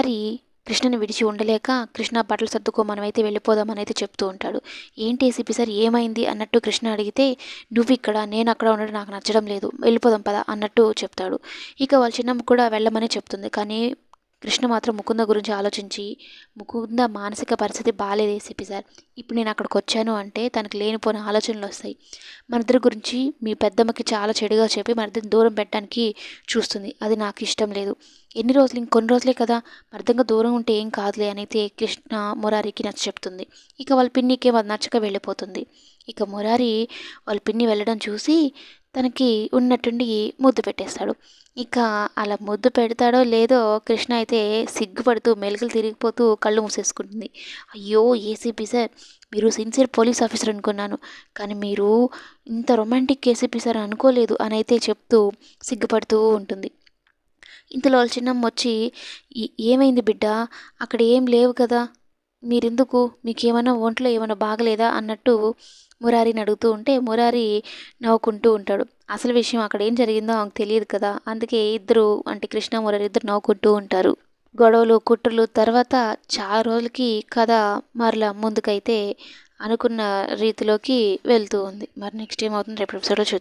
మురారి కృష్ణని విడిచి ఉండలేక కృష్ణ బట్టలు సర్దుకో మనమైతే వెళ్ళిపోదామని అయితే చెప్తూ ఉంటాడు. ఏంటి ఏసీపీ సార్ ఏమైంది అన్నట్టు కృష్ణ అడిగితే నువ్వు ఇక్కడ నేను అక్కడ ఉండడం నాకు నచ్చడం లేదు. వెళ్ళిపోదాం పదా అన్నట్టు చెప్తాడు. ఇక వాళ్ళ చిన్నమ్మ కూడా వెళ్ళమని చెప్తుంది. కానీ కృష్ణ మాత్రం ముకుంద గురించి ఆలోచించి ముకుంద మానసిక పరిస్థితి బాగాలేదే ఏసీపీ సార్. ఇప్పుడు నేను అక్కడికి వచ్చాను అంటే తనకు లేనిపోని ఆలోచనలు వస్తాయి. మన ఇద్దరి గురించి మీ పెద్దమ్మకి చాలా చెడుగా చెప్పి మన ఇద్దరిని దూరం పెట్టడానికి చూస్తుంది. అది నాకు ఇష్టం లేదు. ఎన్ని రోజులు ఇంకొన్ని రోజులే కదా. అర్థంగా దూరం ఉంటే ఏం కాదులే అనైతే కృష్ణ మురారికి నచ్చ చెప్తుంది. ఇక వాళ్ళ పిన్నికేం అది నచ్చక వెళ్ళిపోతుంది. ఇక మురారి వాళ్ళ పిన్ని వెళ్ళడం చూసి తనకి ఉన్నట్టుండి ముద్దు పెట్టేస్తాడు. ఇక అలా ముద్దు పెడతాడో లేదో కృష్ణ అయితే సిగ్గుపడుతూ మెలుకలు తిరిగిపోతూ కళ్ళు మూసేసుకుంటుంది. అయ్యో ఏసీపీ సార్ మీరు సిన్సియర్ పోలీస్ ఆఫీసర్ అనుకున్నాను. కానీ మీరు ఇంత రొమాంటిక్ ఏసీపీ సార్ అనుకోలేదు అని అయితే చెప్తూ సిగ్గుపడుతూ ఉంటుంది. ఇంతలో వాళ్ళ చిన్నమ్మ వచ్చి ఏమైంది బిడ్డ? అక్కడ ఏం లేవు కదా? మీరెందుకు? మీకేమైనా ఒంట్లో ఏమైనా బాగలేదా? అన్నట్టు మురారిని అడుగుతూ ఉంటే మురారి నవ్వుకుంటూ ఉంటాడు. అసలు విషయం అక్కడ ఏం జరిగిందో ఆమెకు తెలియదు కదా. అందుకే ఇద్దరు అంటే కృష్ణ మురారి ఇద్దరు నవ్వుకుంటూ ఉంటారు. గొడవలు కుట్రలు తర్వాత చాలా రోజులకి కథ మరలా ముందుకైతే అనుకున్న రీతిలోకి వెళ్తూ ఉంది. మరి నెక్స్ట్ ఏమవుతుంది రేపు ఎపిసోడ్లో చూద్దాం.